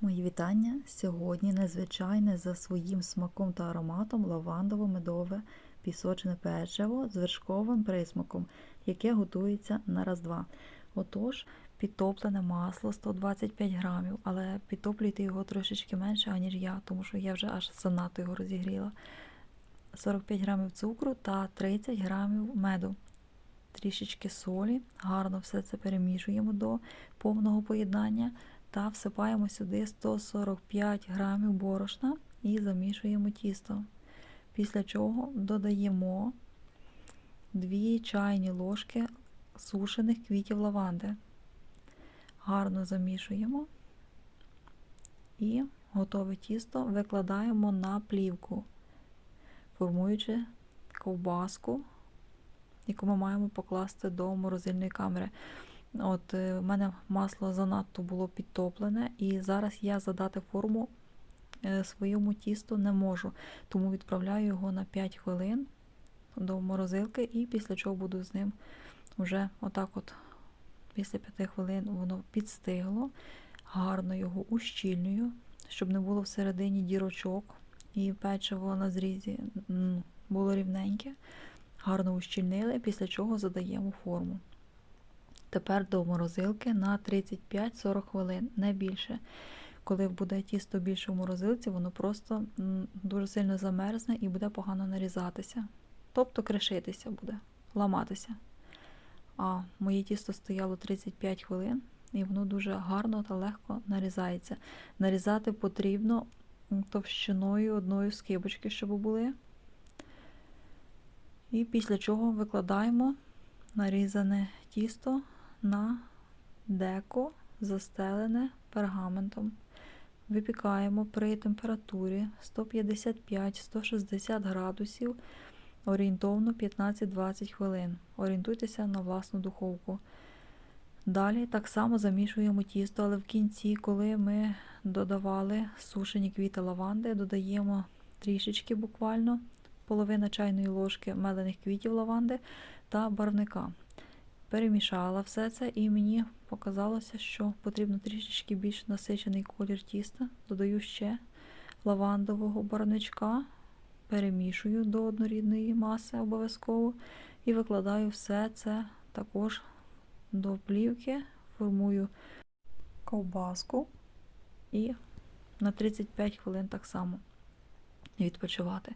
Мої вітання. Сьогодні незвичайне за своїм смаком та ароматом лавандово-медове пісочне печиво з вершковим присмаком, яке готується на раз-два. Отож, підтоплене масло 125 грамів, але підтоплюйте його трошечки менше, аніж я, тому що я вже аж занадто його розігріла. 45 грамів цукру та 30 грамів меду. Трішечки солі, гарно все це перемішуємо до повного поєднання та всипаємо сюди 145 грамів борошна і замішуємо тісто. Після чого додаємо 2 чайні ложки сушених квітів лаванди. Гарно замішуємо і готове тісто викладаємо на плівку, формуючи ковбаску, яку ми маємо покласти до морозильної камери. От е, мене масло занадто було підтоплене, і зараз я задати форму е, своєму тісту не можу, тому відправляю його на 5 хвилин до морозилки, і після чого буду з ним вже отак от після 5 хвилин воно підстигло, гарно його ущільнюю, щоб не було всередині дірочок і печиво на зрізі. Було рівненьке, гарно ущільнили, після чого задаємо форму. Тепер до морозилки на 35-40 хвилин, не більше. Коли буде тісто більше в морозилці, воно просто дуже сильно замерзне і буде погано нарізатися. Тобто кришитися буде, ламатися. А моє тісто стояло 35 хвилин, і воно дуже гарно та легко нарізається. Нарізати потрібно товщиною одної скибочки, щоб були. І після чого викладаємо нарізане тісто на деко, застелене пергаментом. Випікаємо при температурі 155-160 градусів орієнтовно 15-20 хвилин. Орієнтуйтеся на власну духовку. Далі так само замішуємо тісто, але в кінці, коли ми додавали сушені квіти лаванди, додаємо трішечки буквально половина чайної ложки мелених квітів лаванди та барвника. Перемішала все це, і мені показалося, що потрібно трішечки більш насичений колір тіста. Додаю ще лавандового барвничка, перемішую до однорідної маси обов'язково і викладаю все це також до плівки, формую ковбаску і на 35 хвилин так само відпочивати.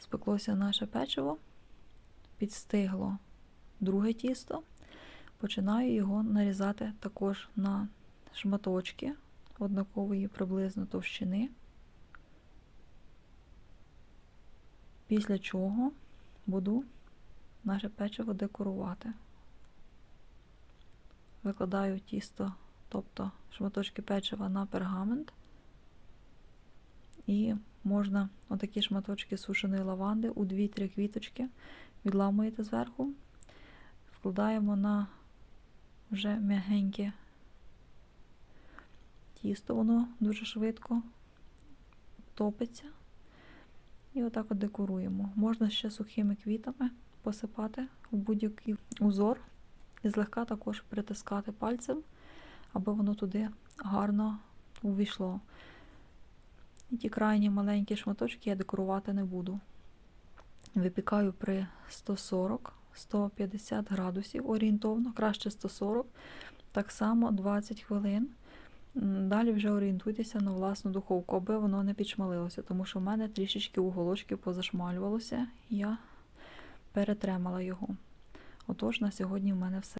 Спеклося наше печиво, підстигло друге тісто. Починаю його нарізати також на шматочки однакової приблизно товщини, після чого буду наше печиво декорувати. Викладаю тісто, тобто шматочки печива на пергамент, і можна отакі шматочки сушеної лаванди у 2-3 квіточки відламуєте зверху, вкладаємо на вже м'ягеньке тісто, воно дуже швидко топиться. І отак от декоруємо. Можна ще сухими квітами посипати в будь-який узор і злегка також притискати пальцем, аби воно туди гарно увійшло. І ті крайні маленькі шматочки я декорувати не буду. Випікаю при 140 150 градусів орієнтовно, краще 140, так само 20 хвилин. Далі вже орієнтуйтеся на власну духовку, аби воно не підшмалилося, тому що в мене трішечки уголочки позашмалювалося, я перетремала його. Отож, на сьогодні в мене все.